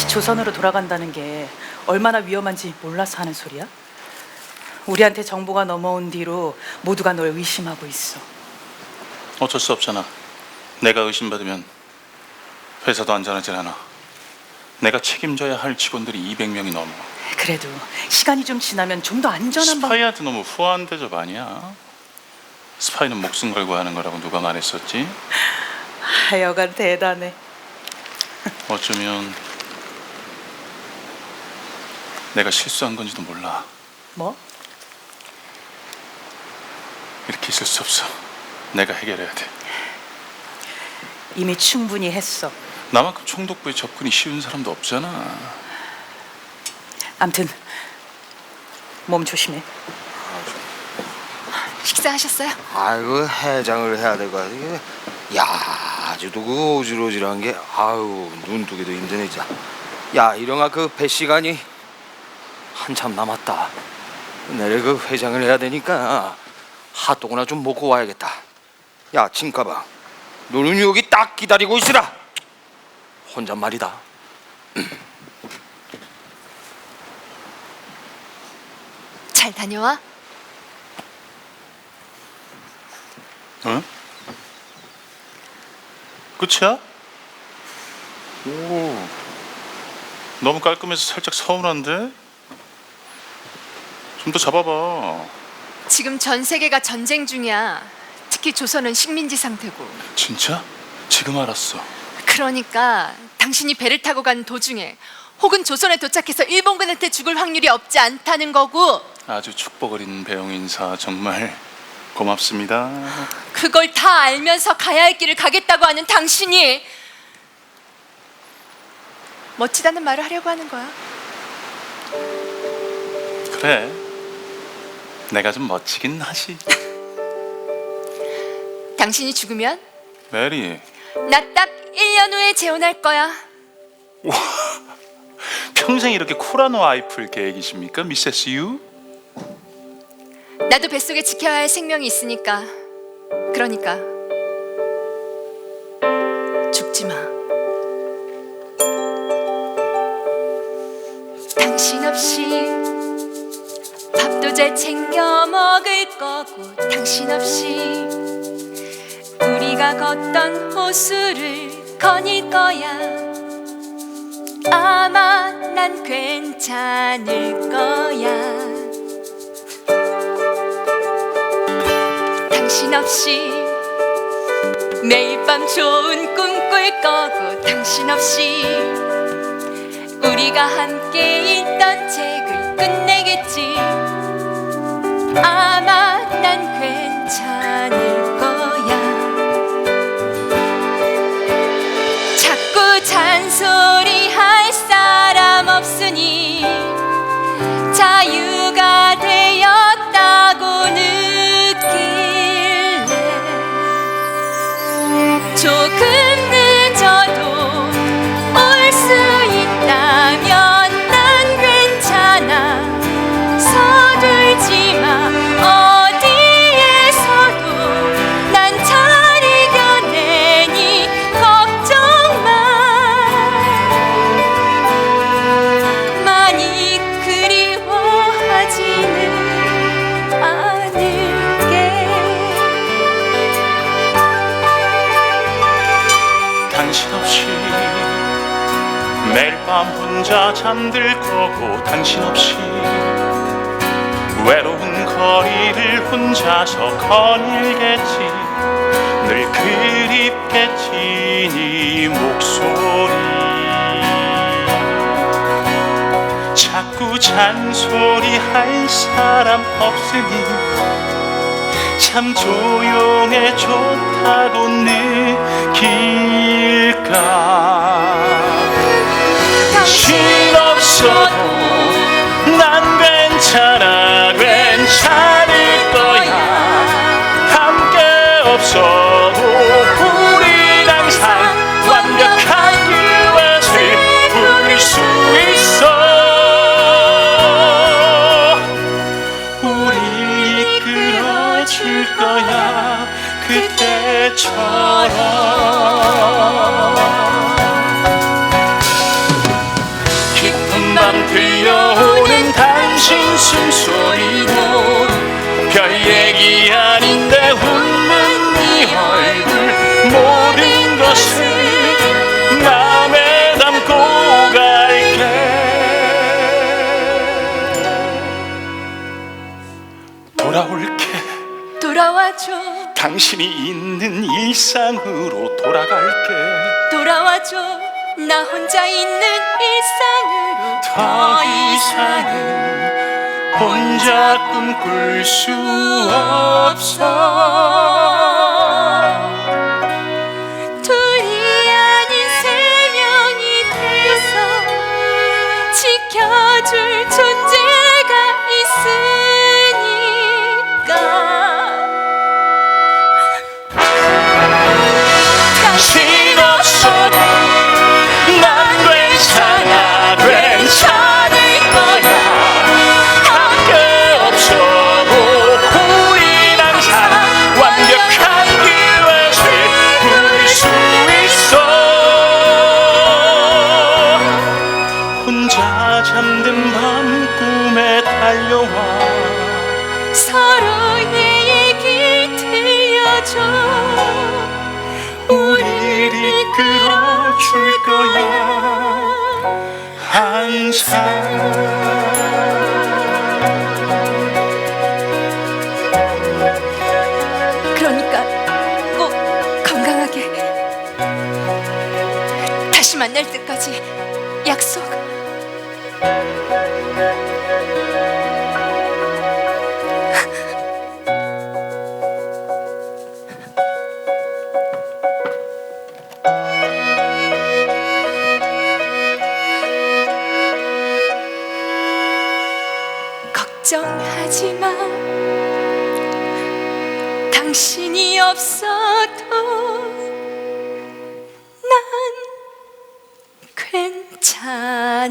다시 조선으로 돌아간다는 게 얼마나 위험한지 몰라서 하는 소리야? 우리한테 정보가 넘어온 뒤로 모두가 널 의심하고 있어. 어쩔 수 없잖아. 내가 의심받으면 회사도 안전하질 않아. 내가 책임져야 할 직원들이 200명이 넘어. 그래도 시간이 좀 지나면 좀 더 안전한 방. 스파이한테 너무 후한 대접 아니야? 스파이는 목숨 걸고 하는 거라고 누가 말했었지? 하여간 대단해. 어쩌면 내가 실수한 건지도 몰라. 뭐? 이렇게 있을 수 없어. 내가 해결해야 돼. 이미 충분히 했어. 나만큼 총독부에 접근이 쉬운 사람도 없잖아. 암튼 몸 조심해. 식사하셨어요? 아이고 해장을 해야 될 것 같아. 야 아주도 그 오질오질한 게 아유 눈 뜨기도 힘드네 진짜. 야 이령아 그 배 시간이 한참 남았다. 내일 그 회장을 해야 되니까 핫도그나 좀 먹고 와야겠다. 야 짐가방 너는 여기 딱 기다리고 있으라. 혼잣말이다. 잘 다녀와. 응? 끝이야? 오. 너무 깔끔해서 살짝 서운한데? 좀 더 잡아봐. 지금 전 세계가 전쟁 중이야. 특히 조선은 식민지 상태고. 진짜? 지금 알았어. 그러니까 당신이 배를 타고 간 도중에 혹은 조선에 도착해서 일본군한테 죽을 확률이 없지 않다는 거고 아주 축복 어린 배웅 인사 정말 고맙습니다. 그걸 다 알면서 가야 할 길을 가겠다고 하는 당신이 멋지다는 말을 하려고 하는 거야. 그래. 내가 좀 멋지긴 하지. 당신이 죽으면 메리, 나 딱 1년 후에 재혼할 거야. 평생 이렇게 쿨한 와이프일 계획이십니까, 미세스 유? 나도 뱃속에 지켜야 할 생명이 있으니까. 그러니까 죽지 마. 당신 없이 밥도 잘 챙겨 먹을 거고 당신 없이 우리가 걷던 호수를 거닐 거야. 아마 난 괜찮을 거야. 당신 없이 매일 밤 좋은 꿈 꿀 거고 당신 없이 우리가 함께 읽던 책을 끝내겠지 아 밤 혼자 잠들 거고 당신 없이 외로운 거리를 혼자서 거닐겠지. 늘 그립겠지 네 목소리. 자꾸 잔소리 할 사람 없으니 참 조용해 좋다고 느낄까 신 없어도 난 괜찮아 괜찮을 거야. 함께 없어도 우린 항상 완벽한 듀엣을 부를 수 있어. 우리 이끌어줄 거야 그때처럼 웃음소리도 별 얘기 아닌데 웃는 네 얼굴 모든 것을 맘에 담고 갈게. 돌아올게. 돌아와줘. 당신이 있는 일상으로 돌아갈게. 돌아와줘. 나 혼자 있는 일상으로 더 이상은 혼자 꿈꿀 수 없어 달려와. 서로의 얘기 들려줘. 우리를 이끌어 줄 거야. 항상. 그러니까 꼭 건강하게. 다시 만날 때까지 약속 걱정하지 마. 당신이 없어도 난 괜찮아